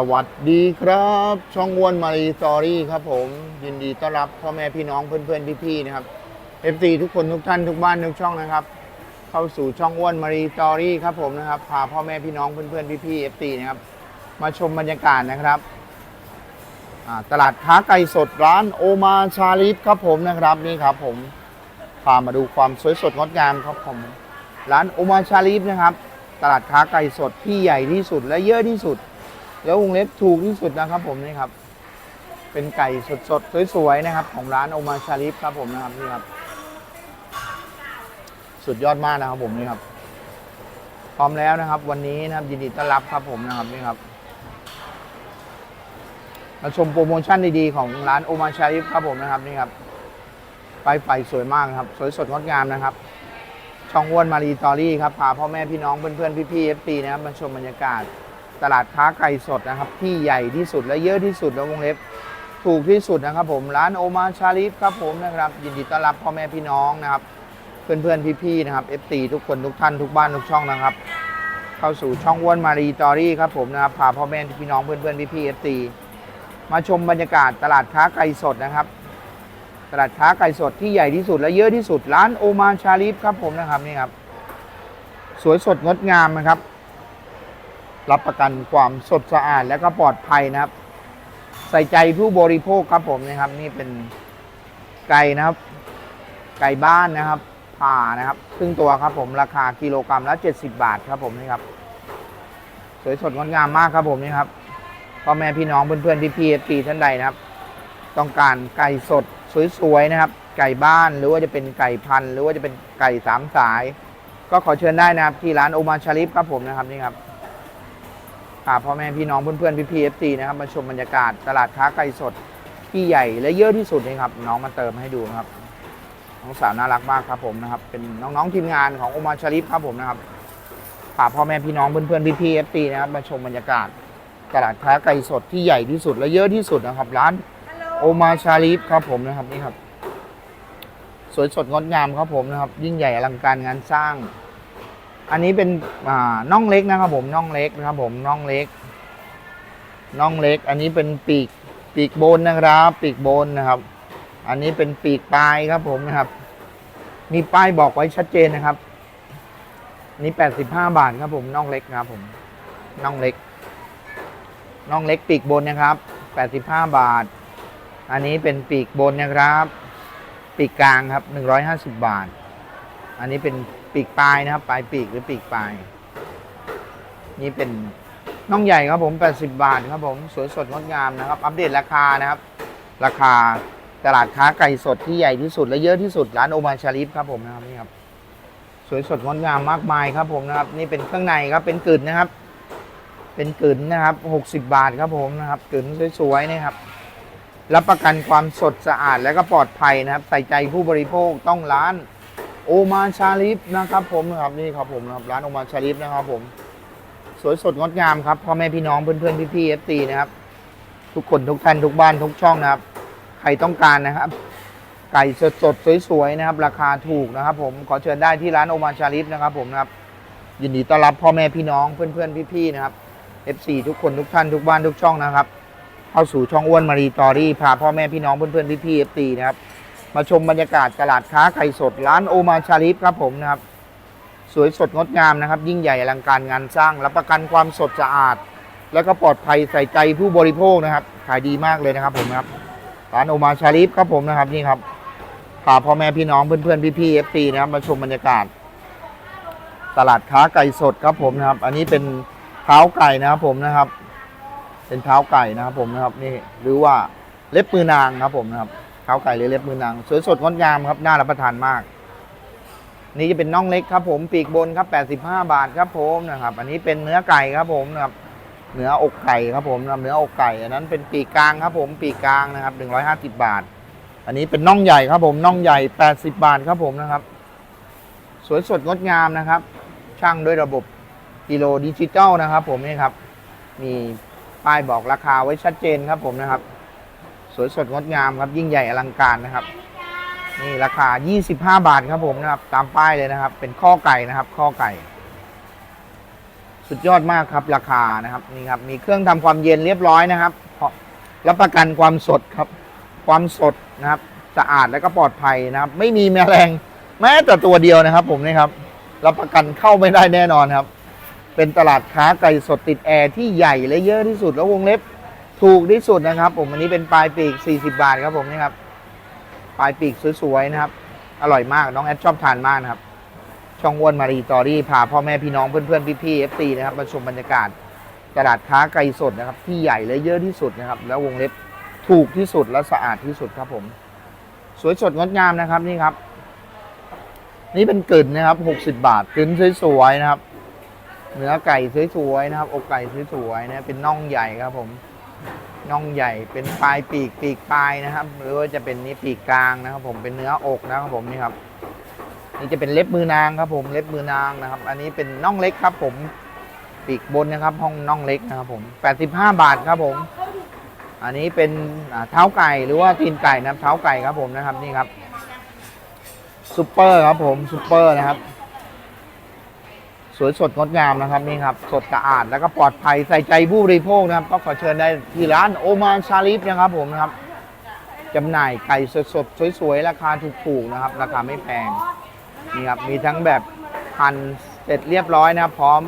สวัสดีครับ ช่องอ้วนมารีสตอรี่ครับผม ยินดีต้อนรับพ่อแม่พี่น้องเพื่อนๆพี่ๆนะครับ FC ทุกคนทุกท่านทุกบ้านทุกช่องนะครับ เข้าสู่ช่องอ้วนมารีสตอรี่ครับผมนะครับพาพ่อแม่พี่น้องเพื่อนๆพี่ๆ FC นะครับ มาชมบรรยากาศนะครับตลาดค้าไก่สดร้านโอมาชาลิฟครับผมนะครับนี่ครับผมพามาดูความสวยสดงดงามครับผมร้านโอมาชาลิฟนะครับ ตลาดค้าไก่สดที่ใหญ่ที่สุดและเยอะที่สุด แล้ววงเล็บถูกที่สุดนะครับผมนี่ครับ เป็นไก่สดๆสวยๆนะครับ ของร้านโอมาชาลิฟครับผมนะครับนี่ครับ สุดยอดมากนะครับผมนี่ครับ พร้อมแล้วนะครับ วันนี้นะครับยินดีต้อนรับครับผมนะครับนี่ครับมาชมโปรโมชั่นดีๆของร้านโอมาชาลิฟครับผมนะครับนี่ครับไปไฟสวยมากนะครับ สวยสดงดงามนะครับ ช่องอ้วนมารีตอรี่ครับพาพ่อแม่พี่น้องเพื่อนๆพี่ๆเอฟซีนะครับมาชมบรรยากาศ ตลาดค้าไก่สดนะครับ ที่ใหญ่ที่สุดและเยอะที่สุดแล้ววงเล็บถูกที่สุดนะครับ ผมร้านโอมาชาลิฟครับผมนะครับ ยินดีต้อนรับพ่อแม่พี่น้องนะครับ เพื่อนๆพี่ๆนะครับ FC ทุกคนทุกท่านทุกบ้านทุกช่องนะครับ เข้าสู่ช่องอ้วนมารีตอรี่ครับผมนะครับพาพ่อแม่พี่น้องเพื่อนๆพี่ๆ FC มาชมบรรยากาศตลาดค้าไก่สดนะครับตลาดค้าไก่สดที่ใหญ่ที่สุดและเยอะที่สุดร้านโอมาชาลิฟครับผมนะครับนี่ครับ สวยสดงดงามนะครับ รับประกันความสดสะอาดและก็ปลอดภัยนะครับ ใส่ใจผู้บริโภคครับผมนะครับ นี่เป็นไก่นะครับ ไก่บ้านนะครับผ่านะครับครึ่งตัวครับผมราคากิโลกรรัมละ 70 บาทครับผมนี่ครับ สวยสดงดงามมากครับผมนี่ครับพ่อแม่พี่น้องเพื่อนๆพี่พีเอฟซีท่านใดนะครับ ต้องการไก่สดสวยๆนะครับ ไก่บ้านหรือว่าจะเป็นไก่พันหรือว่าจะเป็นไก่สามสาย ก็ขอเชิญได้นะครับที่ร้านโอมาชาลิฟครับผมนะครับนี่ครับ พาพ่อแม่พี่น้องเพื่อนๆพี่พีเอฟซีนะครับมาชมบรรยากาศตลาดค้าไก่สดที่ใหญ่และเยอะที่สุดนี่ครับน้องมาเติมให้ดูนะครับน้องสาวน่ารักมากครับผมนะครับเป็นน้องๆทีมงานของโอมาชาริฟครับผมนะครับพาพ่อแม่พี่น้องเพื่อนๆพี่ๆเอฟซีนะครับมาชมบรรยากาศตลาดค้าไก่สดที่ใหญ่ที่สุดและเยอะที่สุดนะครับ ร้านโอมาชาริฟครับผมนะครับนี่ครับ สวยสดงดงามครับผมนะครับ ยิ่งใหญ่อลังการงานสร้าง อันนี้เป็นน่องเล็กนะครับผมน่องเล็กนะครับผมน่องเล็กน่องเล็ก อันนี้เป็นปีกปีกบนนะครับ ปีกบนนะครับ อันนี้เป็นปีกปลายครับผมนะครับ มีป้ายบอกไว้ชัดเจนนะครับ นี่85บห้าบาทครับผมน่องเล็กครับผมน่องเล็กน่องเล็กปีกบนนะครับ85บห้าบาท อันนี้เป็นปีกบนนะครับ ปีกกลางครับ150บาท อันนี้เป็น ปีกปลายนะครับ ปลายปีกหรือปีกปลาย นี่เป็นน่องใหญ่ครับผม 80 บาทครับผมสวยสดงดงามนะครับ อัปเดตราคานะครับ ราคาตลาดค้าไก่สดที่ใหญ่ที่สุดและเยอะที่สุดร้านโอมาชาลิฟครับผมนะครับนี่ครับสวยสดงดงามมากมายครับผมนะครับ นี่เป็นเครื่องในครับเป็นกึ่นนะครับ เป็นกึ่นนะครับ 60 บาทครับผมนะครับกึ่นสวยๆนะครับรับประกันความสดสะอาดและก็ปลอดภัยนะครับ ใส่ใจผู้บริโภคต้องร้าน โอมาชาลิฟนะครับผมนะครับนี่ครับผมนะครับร้านโอมาชาลิฟนะครับผมสวยสดงดงามครับพ่อแม่พี่น้องเพื่อนๆพี่ๆเอฟซีนะครับ ทุกคนทุกท่านทุกบ้านทุกช่องนะครับ ใครต้องการนะครับ ไก่สดสดสวยๆนะครับ ราคาถูกนะครับ ผมขอเชิญได้ที่ร้านโอมาชาลิฟนะครับ ผมนะครับ ยินดีต้อนรับพ่อแม่พี่น้องเพื่อนๆพี่ๆนะครับ FC ทุกคนทุกท่านทุกบ้านทุกช่องนะครับ เข้าสู่ช่องอ้วนมารีตอรี่พาพ่อแม่พี่น้องเพื่อนๆพี่ๆ FC นะครับ มาชมบรรยากาศตลาดค้าไก่สดร้านโอมาชาลิฟครับผมนะครับ สวยสดงดงามนะครับ ยิ่งใหญ่อลังการงานสร้างรับประกันความสดสะอาด แล้วก็ปลอดภัยใส่ใจผู้บริโภคนะครับ ขายดีมากเลยนะครับผมนะครับร้านโอมาชาลิฟครับผมนะครับนี่ครับพาพ่อแม่พี่น้องเพื่อนๆพี่ๆเอฟซีนะครับมาชมบรรยากาศ ตลาดค้าไก่สดครับผมนะครับ อันนี้เป็นเท้าไก่นะครับผมนะครับ เป็นเท้าไก่นะครับผมนะครับนี่หรือว่าเล็บมือนางครับผมนะครับ เท้าไก่เล็บมือนางสวยสดงดงามครับน่ารับประทานมาก นี่จะเป็นน่องเล็กครับ ผมปีกบนครับ 85 บาทครับผมนะครับ อันนี้เป็นเนื้อไก่ครับผมนะครับเนื้ออกไก่ครับผมนะเนื้ออกไก่อันนั้นเป็นปีกกลางครับผมปีกกลางนะครับ 150 บาท อันนี้เป็นน่องใหญ่ครับผมน่องใหญ่ 80 บาทครับผมนะครับ สวยสดงดงามนะครับ ช่างด้วยระบบกิโลดิจิตอลนะครับ ผมนี่ครับ มีป้ายบอกราคาไว้ชัดเจนครับผมนะครับ สวยสดงดงามครับยิ่งใหญ่อลังการนะครับนี่ราคา 25 บาทครับผมนะครับ ตามป้ายเลยนะครับ เป็นข้อไก่นะครับข้อไก่ สุดยอดมากครับราคานะครับนี่ครับมีเครื่องทำความเย็นเรียบร้อยนะครับรับประกันความสดครับ ความสดนะครับสะอาดและก็ปลอดภัยนะครับ ไม่มีแมลงแม้แต่ตัวเดียวนะครับ ผมนี่ครับรับประกันเข้าไม่ได้แน่นอนครับ เป็นตลาดค้าไก่สดติดแอร์ที่ใหญ่และเยอะที่สุดแล้ววงเล็บ ถูกที่สุดนะครับ ผมอันนี้เป็นปลายปีก 40 บาทครับผมนี่ครับปลายปีกสวยๆนะครับ อร่อยมากน้องแอดชอบทานมากนะครับ ช่องอ้วนมารีตอรี่พาพ่อแม่พี่น้องเพื่อนๆพี่ๆเอฟซีนะครับมาชมบรรยากาศตลาดค้าไก่สดนะครับ ที่ใหญ่และเยอะที่สุดนะครับ แล้ววงเล็บถูกที่สุดและสะอาดที่สุดครับผม สวยสดงดงามนะครับนี่ครับ นี่เป็นกึ่นนะครับ 60 บาทกึ่นสวยๆนะครับ เนื้อไก่สวยๆนะครับ อกไก่สวยๆนะเป็นน่องใหญ่ครับผม น่องใหญ่เป็นปลายปีกปีกปลายนะครับ หรือว่าจะเป็นนี่ปีกกลางนะครับ ผมเป็นเนื้ออกนะครับผมนี่ครับนี่จะเป็นเล็บมือนางครับ ผมเล็บมือนางนะครับ อันนี้เป็นน่องเล็กครับ ผมปีกบนนะครับ ห้องน่องเล็กนะครับ ผม85 บาทครับผม อันนี้เป็นเท้าไก่หรือว่าตีนไก่นะครับเท้าไก่ครับผมนะครับนี่ครับซูเปอร์ครับผมซูเปอร์นะครับ สวยสดงดงามนะครับนี่ครับ สดสะอาดแล้วก็ปลอดภัยใส่ใจผู้บริโภคนะครับ ก็ขอเชิญได้ที่ร้านโอมานชาลิฟนะครับผมนะครับจำหน่ายไก่สดสดสวยๆ ราคาถูกๆนะครับ ราคาไม่แพงนี่ครับมีทั้งแบบหั่นเสร็จเรียบร้อยนะครับ พร้อม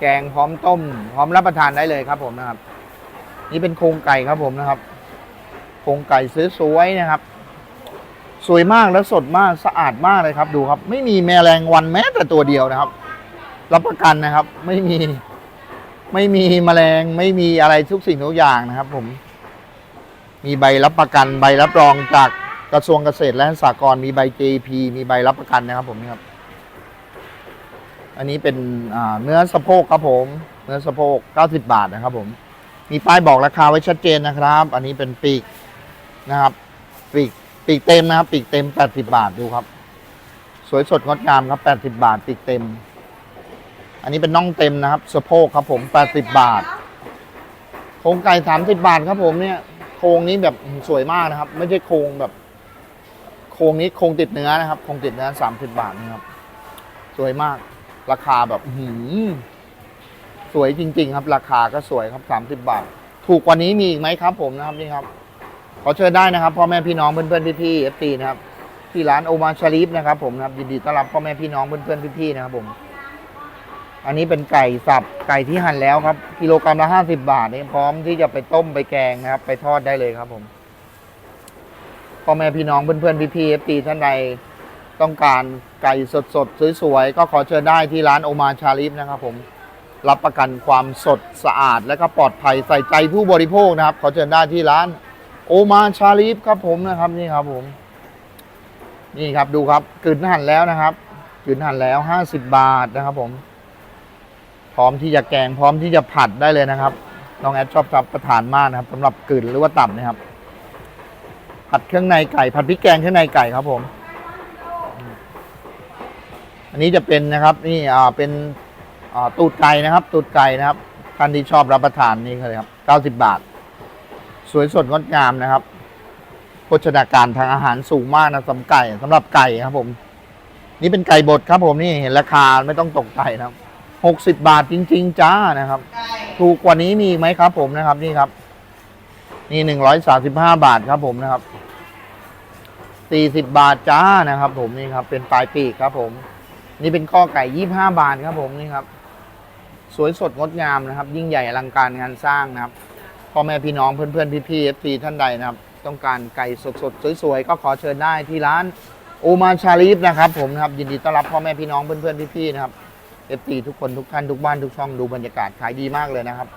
แกงพร้อมต้ม พร้อมรับประทานได้เลยครับผมนะครับ นี่เป็นโครงไก่ครับผมนะครับ โครงไก่สวยๆนะครับ สวยมากและสดมากสะอาดมากเลยครับ ดูครับ ไม่มีแมลงวันแม้แต่ตัวเดียวนะครับ รับประกันนะครับ ไม่มี ไม่มีแมลง ไม่มีอะไรทุกสิ่งทุกอย่างนะครับ ผม มีใบรับประกัน ใบรับรองจากกระทรวงเกษตรและสหกรณ์มีใบ JP มีใบรับประกันนะครับ ผมนี่ครับ อันนี้เป็นเนื้อสะโพกครับผม เนื้อสะโพก 90 บาทนะครับ ผม มีป้ายบอกราคาไว้ชัดเจนนะครับ อันนี้เป็นปีกนะครับ ปีกปีกเต็มนะครับ ปีกเต็ม 80 บาทดูครับ สวยสดงดงามครับ 80 บาท ปีกเต็ม อันนี้เป็นน่องเต็มนะครับสะโพกครับผม 80 บาท โครงไก่ 30 บาทครับผมเนี่ย โครงนี้แบบสวยมากนะครับ ไม่ใช่โครงแบบ โครงนี้โครงติดเนื้อนะครับโครงติดเนื้อ 30 บาทนะครับ สวยมาก ราคาแบบหือสวยจริง ๆ ครับ ราคาก็สวยครับ 30 บาท ถูกกว่านี้มีอีกไหมครับ ผมนะครับนี่ครับ ขอเชิญได้นะครับพ่อแม่พี่น้องเพื่อนๆพี่ๆเอฟซีนะครับที่ร้านโอมาชาลีฟนะครับผมนะครับยินดีต้อนรับพ่อแม่พี่น้องเพื่อนๆพี่ๆนะครับผม อันนี้เป็นไก่สับไก่ที่หั่นแล้วครับ กิโลกรัมละห้าสิบบาทนี่พร้อมที่จะไปต้มไปแกงนะครับ ไปทอดได้เลยครับผมพ่อแม่พี่น้องเพื่อนๆพี่ๆเอฟซีท่านใดต้องการไก่สดๆสวยๆก็ขอเชิญได้ที่ร้านโอมาชาลีฟนะครับผมรับประกันความสดสะอาดและก็ปลอดภัยใส่ใจผู้บริโภคนะครับ ขอเชิญได้ที่ร้านโอมาชาลีฟครับผมนะครับนี่ครับผม นี่ครับดูครับกึ่นหั่นแล้วนะครับกึ่นหั่นแล้วห้าสิบบาทนะครับผม ร้อมที่จะแกงพร้อมที่จะผัดได้เลยนะครับ น้องแอดชอบรับประทานมากนะครับสำหรับกึ่นหรือว่าตับนะครับ ผัดเครื่องในไก่ ผัดพริกแกงเครื่องในไก่ครับผม อันนี้จะเป็นนะครับ นี่อ่าเป็นอ่าตูดไก่นะครับ ตูดไก่นะครับท่านที่ชอบรับประทานนี่เลยครับเก้าสิบบาท สวยสดงดงามนะครับโภชนาการทางอาหารสูงมากนะสำหรับไก่สำหรับไก่ครับผม นี่เป็นไก่บดครับผมนี่เห็นราคาไม่ต้องตกใจนะครับ หกสิบบาทจริง ๆ จ้านะครับถูกกว่านี้มีอีกไหมครับ ผมนะครับนี่ครับ นี่หนึ่งร้อยสาสิบห้าบาทครับ ผมนะครับสี่สิบบาทจ้านะครับ ผมนี่ครับ เป็นปลายปีกครับ ผม นี่เป็นข้อไก่ยี่ห้าบาทครับ ผมนี่ครับ สวยสดงดงามนะครับ ยิ่งใหญ่อลังการงานสร้างนะครับพ่อแม่พี่น้องเพื่อนๆพี่ๆเอฟซีท่านใดนะครับ ต้องการไก่สดๆสวยๆก็ขอเชิญได้ที่ร้านโอมาชาลีฟนะครับ ผมนะครับยินดีต้อนรับพ่อแม่พี่น้องเพื่อนๆพี่ๆนะครับ เอฟีทุกคนทุกท่านทุกบ้านทุกช่องดูบรรยากาศขายดีมากเลยนะครับ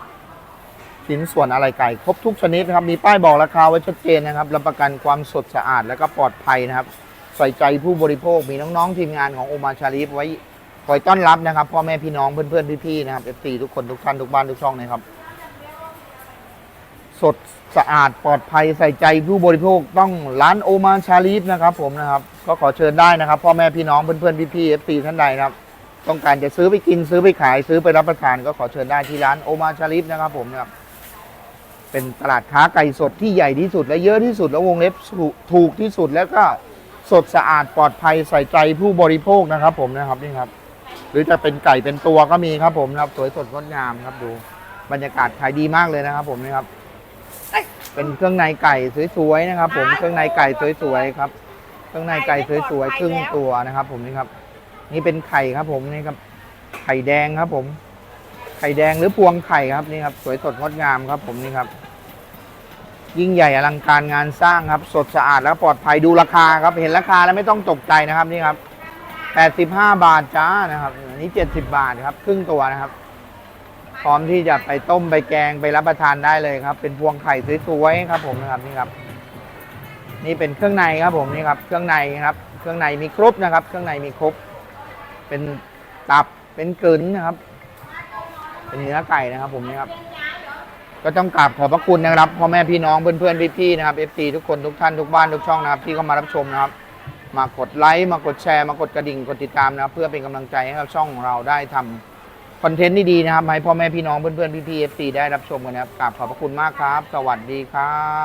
ชิ้นส่วนอะไรไก่ ครบทุกชนิดนะครับ มีป้ายบอกราคาไว้ชัดเจนนะครับรับประกันความสดสะอาดและก็ปลอดภัยนะครับ ใส่ใจผู้บริโภคมีน้องๆทีมงานของโอมาชาลีฟไว้คอยต้อนรับนะครับพ่อแม่พี่น้องเพื่อนๆพี่ๆนะครับเอฟีทุกคนทุกท่านทุกบ้านทุกช่องนะครับ สดสะอาดปลอดภัยใส่ใจผู้บริโภคต้องร้านโอมาชาลีฟนะครับ ผมนะครับ ก็ขอเชิญได้นะครับ พ่อแม่พี่น้องเพื่อนๆพี่ๆเอฟีท่านใดนะครับ ต้องการจะซื้อไปกินซื้อไปขายซื้อไปรับประทานก็ขอเชิญได้ที่ร้านโอมาชาลีฟนะครับผมนะครับเป็นตลาดค้าไก่สดที่ใหญ่ที่สุดและเยอะที่สุดและวงเล็บถูกที่สุดแล้วก็สดสะอาดปลอดภัยใส่ใจผู้บริโภคนะครับ ผมนะครับนี่ครับ หรือจะเป็นไก่เป็นตัวก็มีครับผมนะครับ สวยสดงดงามครับดู บรรยากาศขายดีมากเลยนะครับ ผมนี่ครับเป็นเครื่องในไก่สวยๆนะครับ ผมเครื่องในไก่สวยๆครับ เครื่องในไก่สวยๆครึ่งตัวนะครับ ผมนี่ครับ นี่เป็นไข่ครับผมนี่ครับ ไข่แดงครับผม ไข่แดงหรือพวงไข่ครับนี่ครับ สวยสดงดงามครับ ผมนี่ครับ ยิ่งใหญ่อลังการงานสร้างครับ สดสะอาดและปลอดภัยดูราคาครับ เห็นราคาแล้วไม่ต้องตกใจนะครับนี่ครับ85 บาทจ้านะครับอันนี้ 70 บาทครับ ครึ่งตัวนะครับ พร้อมที่จะไปต้มไปแกงไปรับประทานได้เลยครับ เป็นพวงไข่สวยๆครับ ผมนะครับนี่ครับ นี่เป็นเครื่องในครับผมนี่ครับ เครื่องในครับ เครื่องในมีครบนะครับ เครื่องในมีครบ เป็นตับเป็นกลืนนะครับ เป็นเนื้อไก่นะครับ ผมนี่ครับ ก็ต้องกราบขอบพระคุณนะครับพ่อแม่พี่น้องเพื่อนๆพี่ๆนะครับ FC ทุกคนทุกท่านทุกบ้านทุกช่องนะครับ ที่เข้ามารับชมนะครับ มากดไลค์มากดแชร์มากดกระดิ่งกดติดตามนะครับ เพื่อเป็นกำลังใจให้กับช่องของเราได้ทำคอนเทนต์ดีๆนะครับให้พ่อแม่พี่น้องเพื่อนๆพี่ๆ FC ได้รับชมกันนะครับกราบขอบพระคุณมากครับ สวัสดีครับ